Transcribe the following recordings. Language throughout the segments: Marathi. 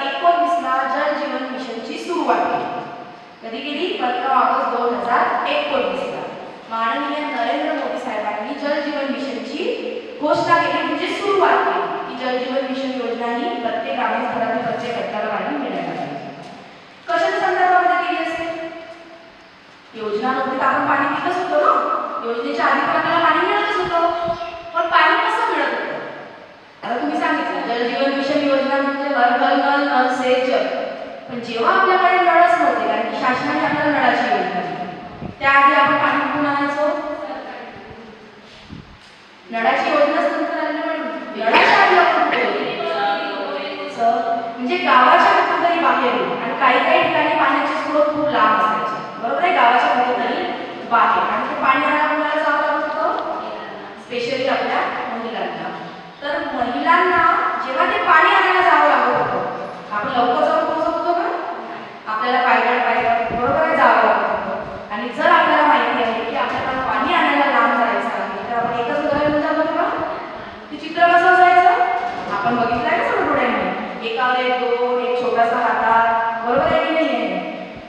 हजार एकोणवीसला जल जीवन मिशनची सुरुवात केली. कधी केली पंधरा ऑगस्ट दोन हजार एकोणवीसला माननीय नरेंद्र मोदी साहेबांनी जल जीवन मिशनची घोषणा केली. पण जेव्हा आपल्याकडे नळच नव्हते कारण की शासनाने आपल्याला नळाची योजना दिली. त्याआधी आपण पाणी कुठून आणायचो? नळाची योजना नंतर आली नळाच्या आधी आपण म्हणजे गावाच्या कुठेतरी बाहेर येऊ. आणि काही काही ठिकाणी पाण्याचे स्रोत खूप लांब असायचे. बरोबर आहे? गावाच्या कुठेतरी बाहेर आणि ते पाणी आणायला कोणाला जावं लागत होतं स्पेशली आपल्या महिलांना तर महिलांना जेव्हा ते पाणी आणायला जावं लागत होतं आपण लवकर जाऊन पोहोचत होतो का आपल्याला पायदळ पायदळ बरोबर आहे जावं लागत होतं आणि जर आपल्याला माहिती आहे की आपल्याला पाणी आणायला लांब जायचं आहे तर आपण एकच उदाहरण जात होतो का ते चित्र कसं असायचं आपण बघितलं आहे ना थोडं थोड्याने एक दोन एक छोटासा हातात बरोबर आहे की नाही? आहे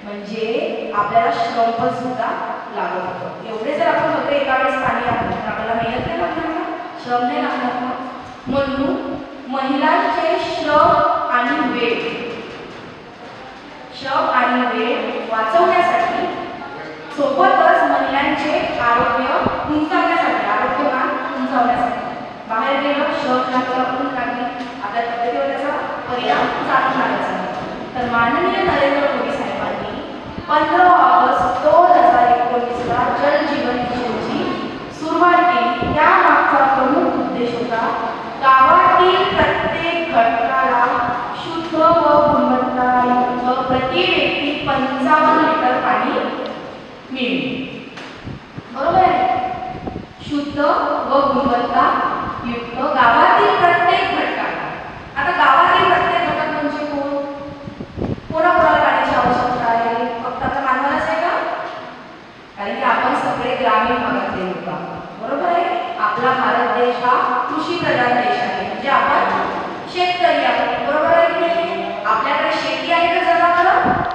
म्हणजे आपल्याला श्रम पण सुद्धा लागत होतो. एवढे जर आपण फक्त एका वेळेस पाणी आणलं तर आपल्याला मेहनत नाही लागणार ना? श्रम नाही लागणार ना? म्हणून महिलांचे श्रम आणि वेळ माननीय नरेंद्र मोदी साहेबांनी पंधरा ऑगस्ट दोन हजार एकोणीसला जल जीवन मिशनची सुरुवात केली. त्यामागचा प्रमुख उद्देश होता गावातील प्रत्येक घटकाला शुद्ध व गुणवत्तायुक्त प्रति व्यक्ती पंचावन्न ग्रामीण भागातील लोक. बरोबर आहे? आपला भारत देश हा कृषीप्रधान देश आहे. म्हणजे आपण